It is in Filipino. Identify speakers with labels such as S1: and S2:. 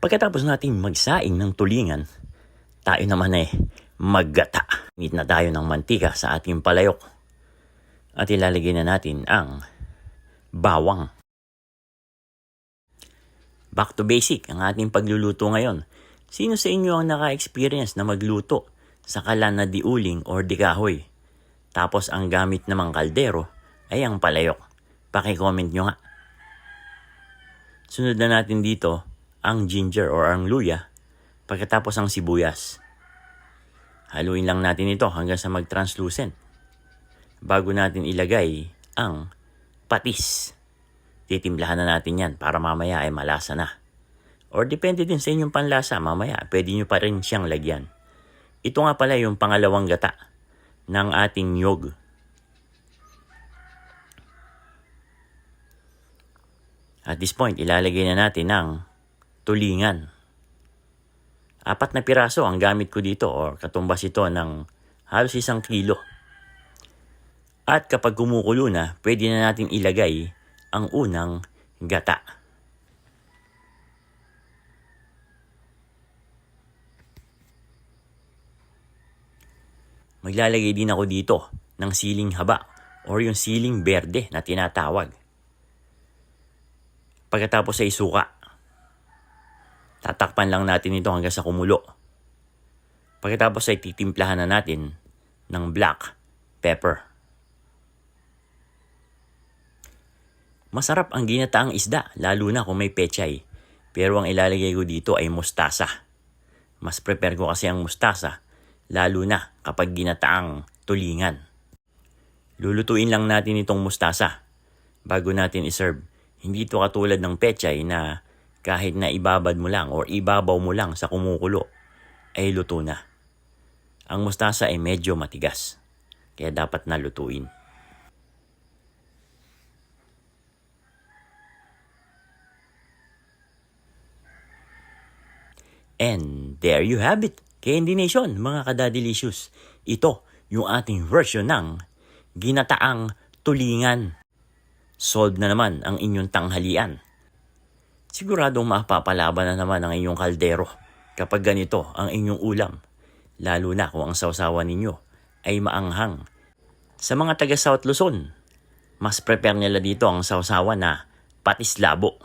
S1: Pagkatapos natin magsaing ng tulingan, tayo naman eh maggata. Init na tayo ng mantika sa ating palayok. At ilalagay na natin ang bawang. Back to basic ang ating pagluluto ngayon. Sino sa inyo ang naka-experience na magluto sa kalan na diuling or dikahoy? Tapos ang gamit namang kaldero ay ang palayok. Paki-comment nyo nga. Sunod na natin dito ang ginger or ang luya pagkatapos ang sibuyas. Haluin lang natin ito hanggang sa mag-translucent. Bago natin ilagay ang patis. Titimplahan na natin yan para mamaya ay malasa na. Or depende din sa inyong panlasa mamaya, pwede nyo pa rin siyang lagyan. Ito nga pala yung pangalawang gata ng ating nyog. At this point, ilalagay na natin ng tulingan. Apat na piraso ang gamit ko dito or katumbas ito ng halos isang kilo. At kapag kumukulo na, pwede na natin ilagay ang unang gata. Maglalagay din ako dito ng siling haba or yung siling berde na tinatawag. Pagkatapos ay suka. Tatakpan lang natin ito hanggang sa kumulo. Pagkatapos ay titimplahan na natin ng black pepper. Masarap ang ginataang isda, lalo na kung may pechay. Pero ang ilalagay ko dito ay mustasa. Mas prepare ko kasi ang mustasa, lalo na kapag ginataang tulingan. Lulutuin lang natin itong mustasa bago natin iserve. Hindi ito katulad ng pechay na kahit na ibabad mo lang or ibabaw mo lang sa kumukulo, ay luto na. Ang mustasa ay medyo matigas, kaya dapat na lutuin. And there you have it. Candy Nation, mga kadadilicious. Ito yung ating version ng ginataang tulingan. Solved na naman ang inyong tanghalian. Siguradong mapapalaban na naman ang inyong kaldero kapag ganito ang inyong ulam. Lalo na kung ang sausawan ninyo ay maanghang. Sa mga taga South Luzon, mas prepare nila dito ang sausawan na patis labo.